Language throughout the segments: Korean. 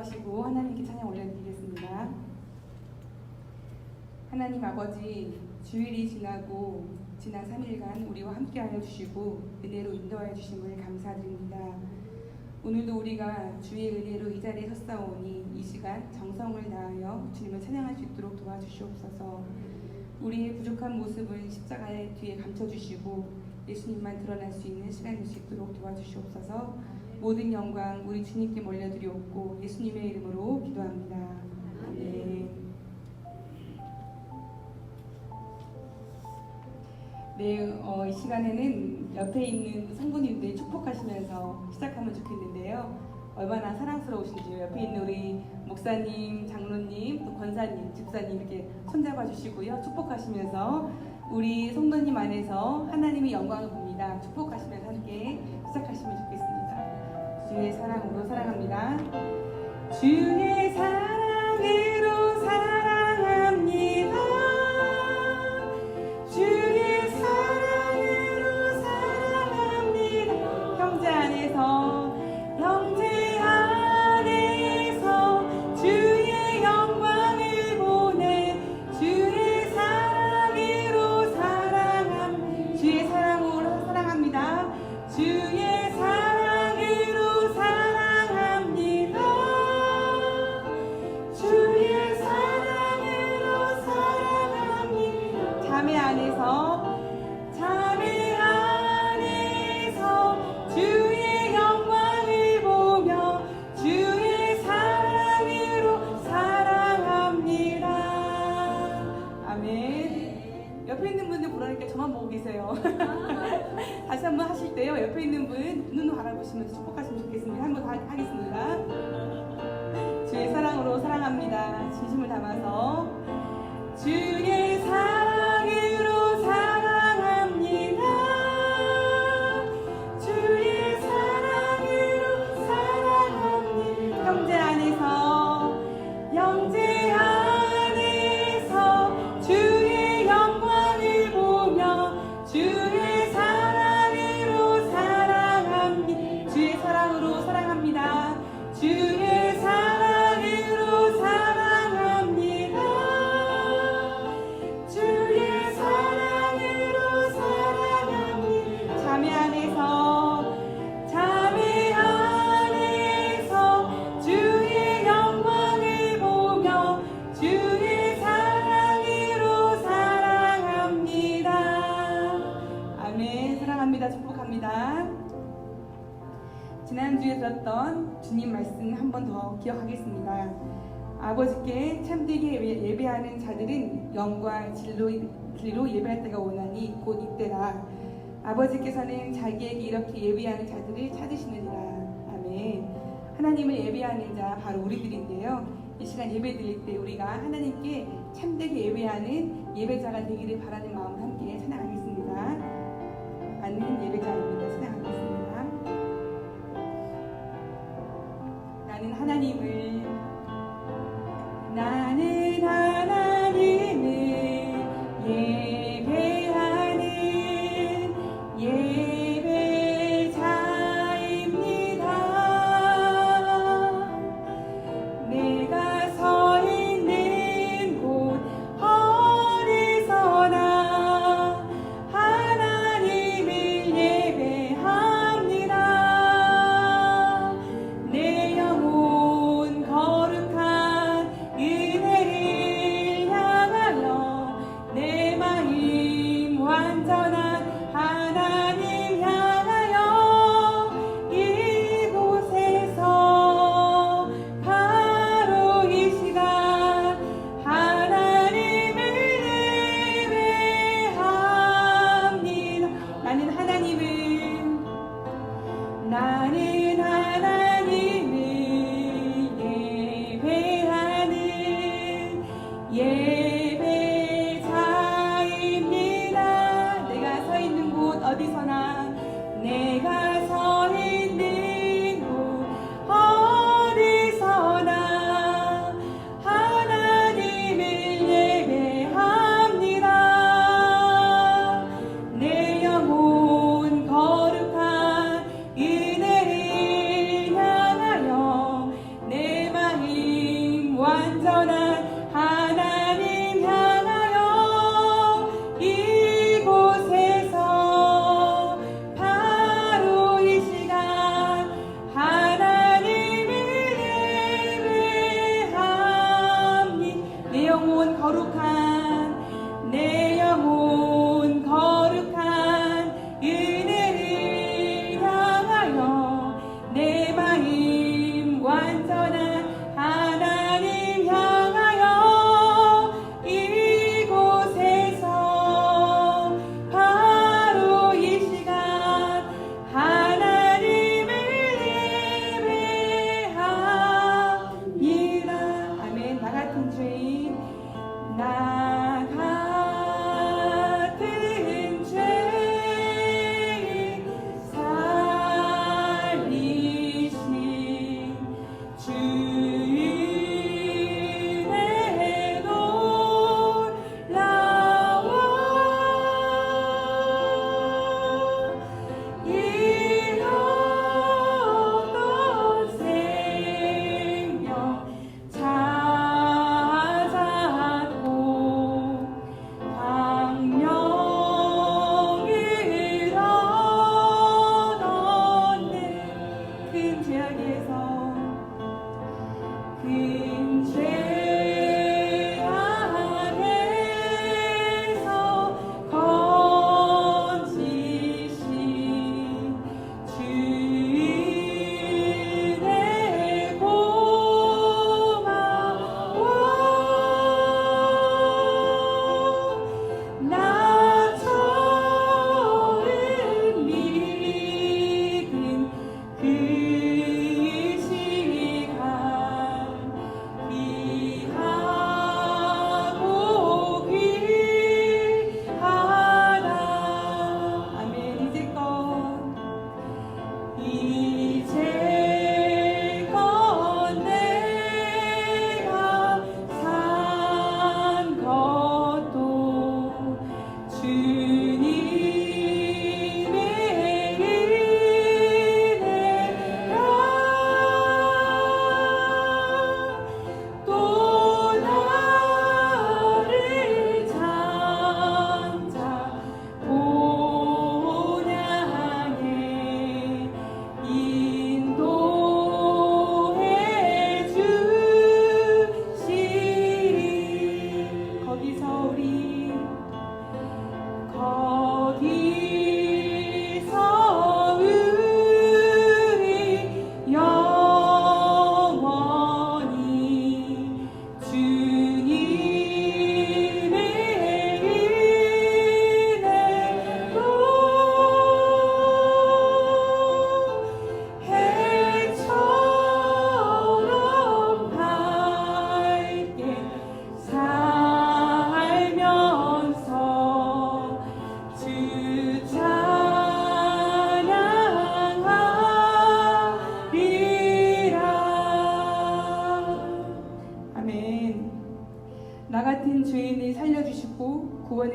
기도하시고 하나님께 찬양 올려드리겠습니다. 하나님 아버지 주일이 지나고 지난 3일간 우리와 함께하여 주시고 은혜로 인도하여 주심을 감사드립니다. 오늘도 우리가 주의 은혜로 이 자리에 섰사오니 이 시간 정성을 다하여 주님을 찬양할 수 있도록 도와주시옵소서. 우리의 부족한 모습을 십자가의 뒤에 감춰주시고 예수님만 드러날 수 있는 시간 될 수 있도록 도와주시옵소서. 모든 영광 우리 주님께 몰려드리옵고 예수님의 이름으로 기도합니다. 아멘. 네, 어, 이 시간에는 옆에 있는 성도님들 축복하시면서 시작하면 좋겠는데요. 얼마나 사랑스러우신지요. 옆에 있는 우리 목사님, 장로님, 또 권사님, 집사님 이렇게 손잡아 주시고요. 축복하시면서 우리 성도님 안에서 하나님의 영광을 봅니다. 축복하시면서 함께 시작하시면 좋겠습니다. 주의 사랑으로 사랑합니다. 주의 사랑으로 사랑 아버지께 참되게 예배- 예배하는 자들은 영과 진로, 길로 예배할 때가 오나니 곧 이때라. 아버지께서는 자기에게 이렇게 예배하는 자들을 찾으시느니라. 아멘. 하나님을 예배하는 자 바로 우리들인데요. 이 시간 예배 드릴 때 우리가 하나님께 참되게 예배하는 예배자가 되기를 바라는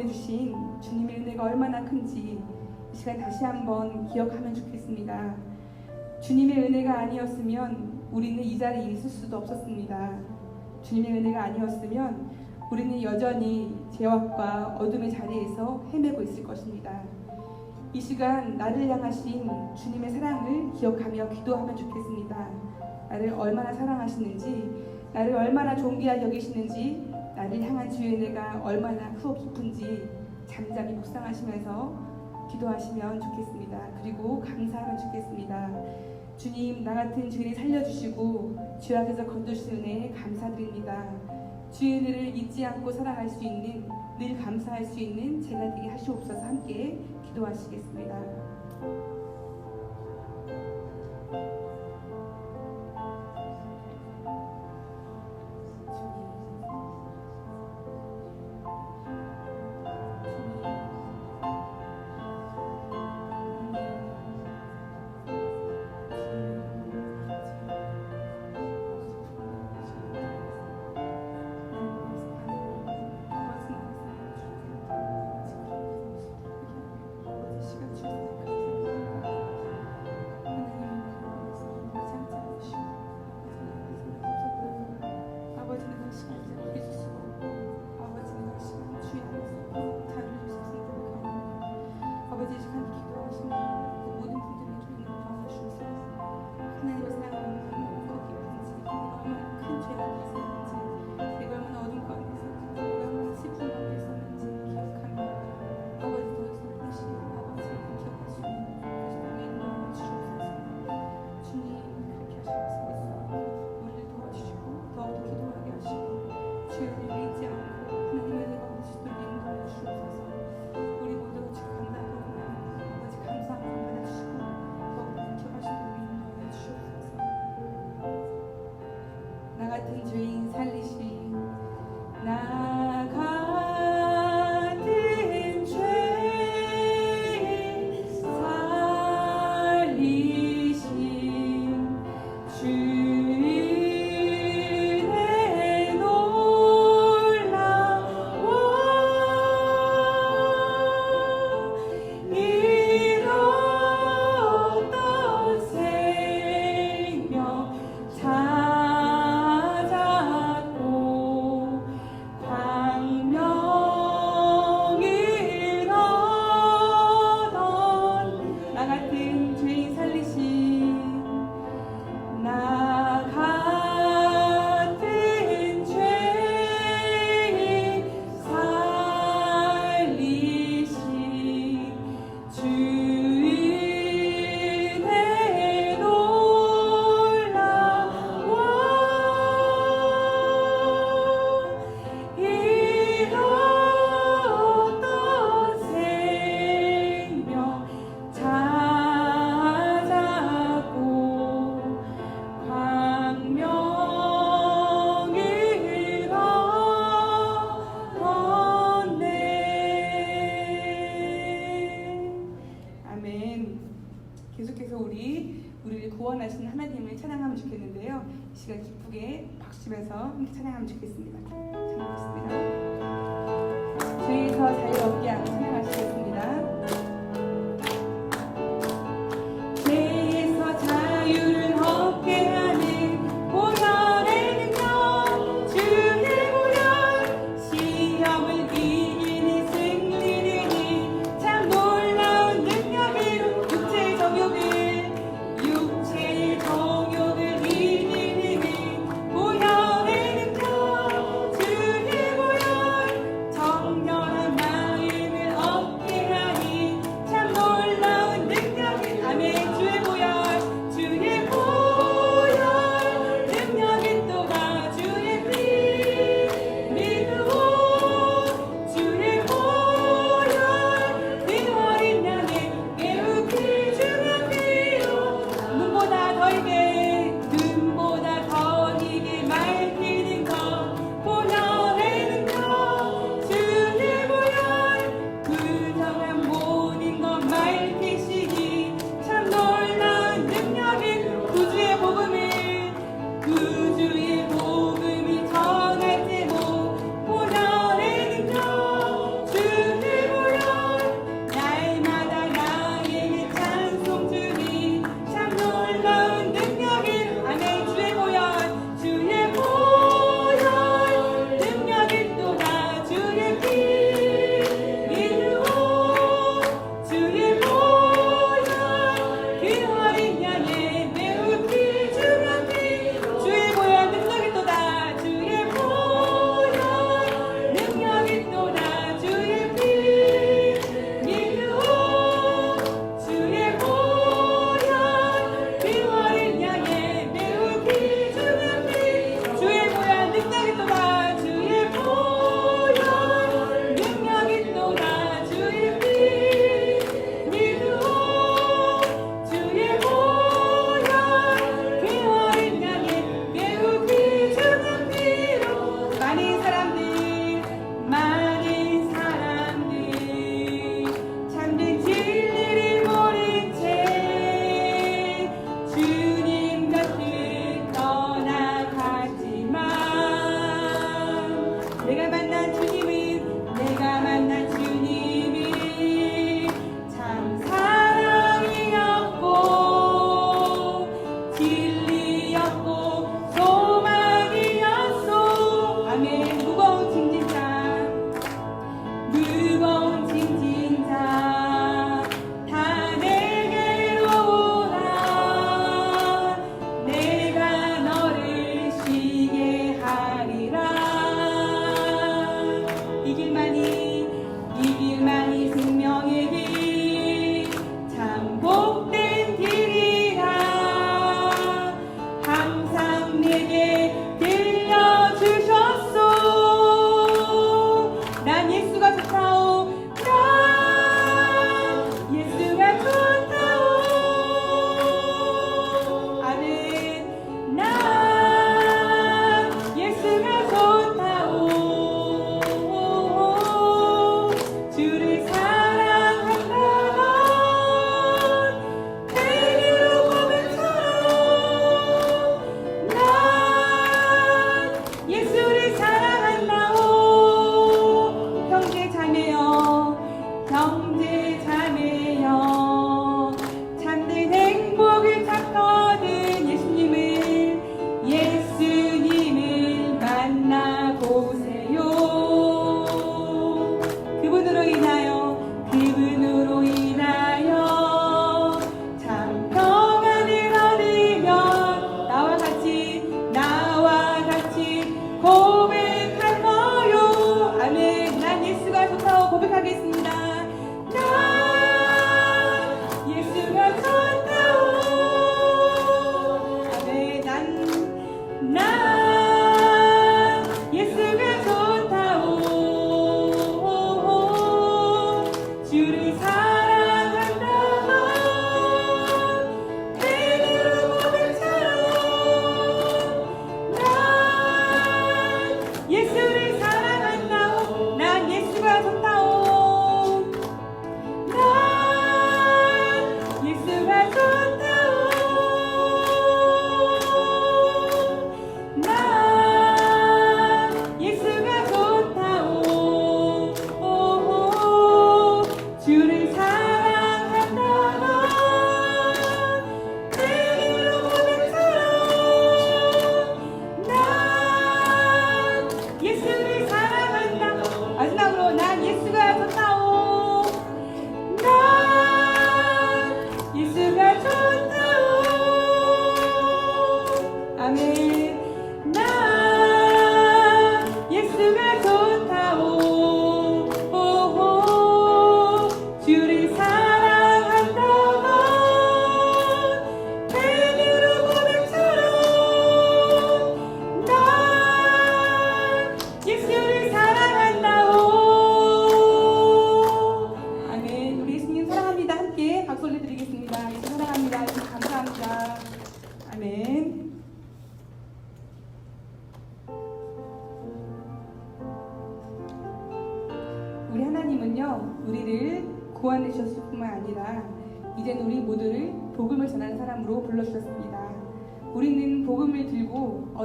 구원해주신 주님의 은혜가 얼마나 큰지 이 시간 다시 한번 기억하면 좋겠습니다. 주님의 은혜가 아니었으면 우리는 이 자리에 있을 수도 없었습니다. 주님의 은혜가 아니었으면 우리는 여전히 죄악과 어둠의 자리에서 헤매고 있을 것입니다. 이 시간 나를 향하신 주님의 사랑을 기억하며 기도하면 좋겠습니다. 나를 얼마나 사랑하시는지, 나를 얼마나 존귀하게 여기시는지, 나를 향한 주의 은혜가 얼마나 크고 깊은지 잠잠히 묵상하시면서 기도하시면 좋겠습니다. 그리고 감사하면 좋겠습니다. 주님, 나 같은 죄인을 살려주시고 죄악에서 건져주신 은혜에 감사드립니다. 주의 은혜를 잊지 않고 살아갈 수 있는 늘 감사할 수 있는 제가 되게 하시옵소서 함께 기도하시겠습니다.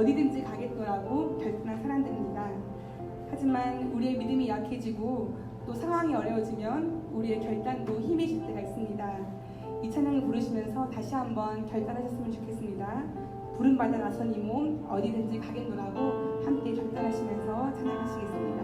어디든지 가겠노라고 결단한 사람들입니다. 하지만 우리의 믿음이 약해지고 또 상황이 어려워지면 우리의 결단도 힘이 질 때가 있습니다. 이 찬양을 부르시면서 다시 한번 결단하셨으면 좋겠습니다. 부른받아 나선 이 몸 어디든지 가겠노라고 함께 결단하시면서 찬양하시겠습니다.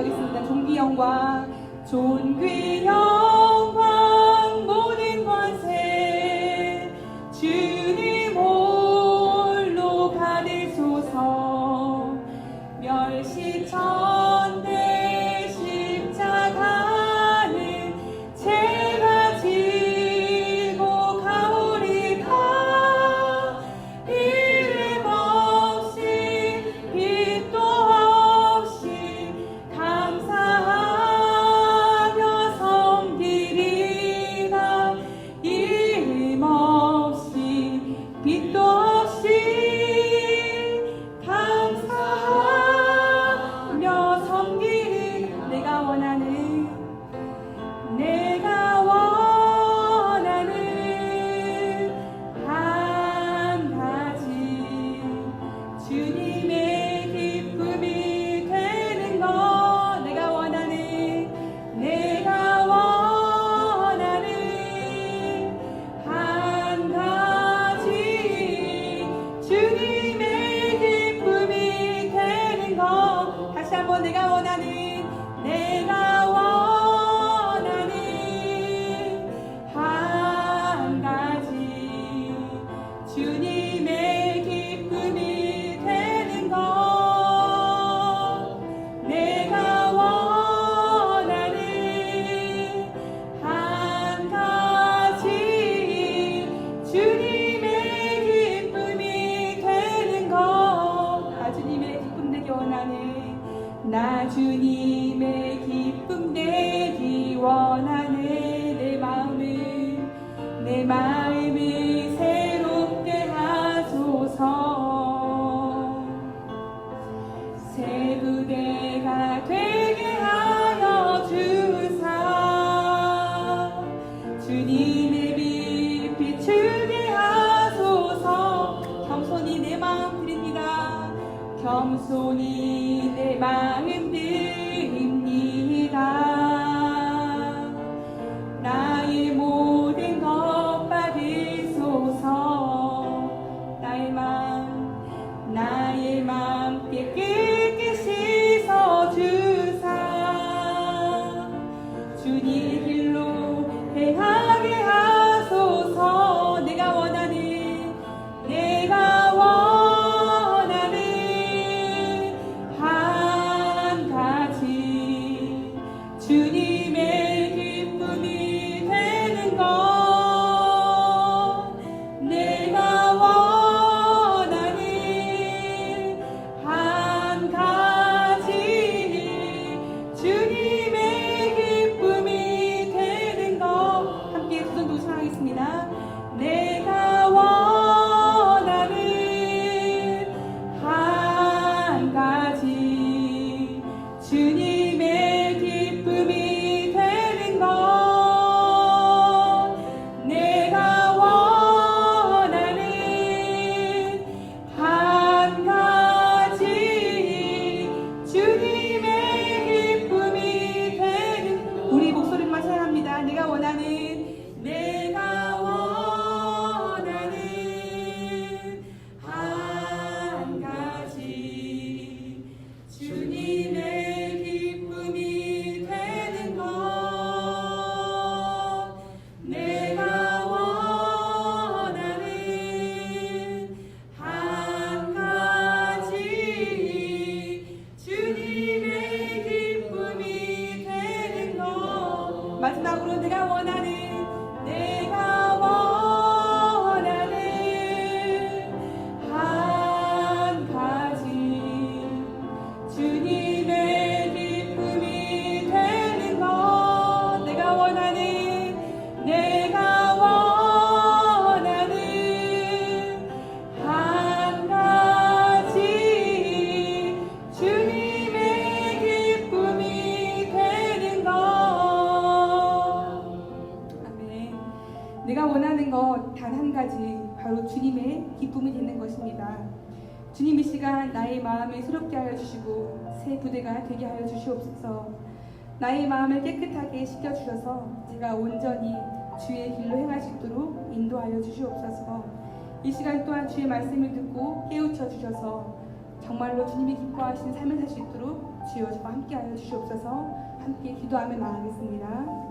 하겠습니다. 종귀 형과 존귀 형. 부대가 되게 하여 주시옵소서. 나의 마음을 깨끗하게 씻겨 주셔서 제가 온전히 주의 길로 행할 수 있도록 인도하여 주시옵소서. 이 시간 또한 주의 말씀을 듣고 깨우쳐 주셔서 정말로 주님이 기뻐하시는 삶을 살 수 있도록 주여 저와 함께하여 주시옵소서. 함께 기도하며 나아가겠습니다.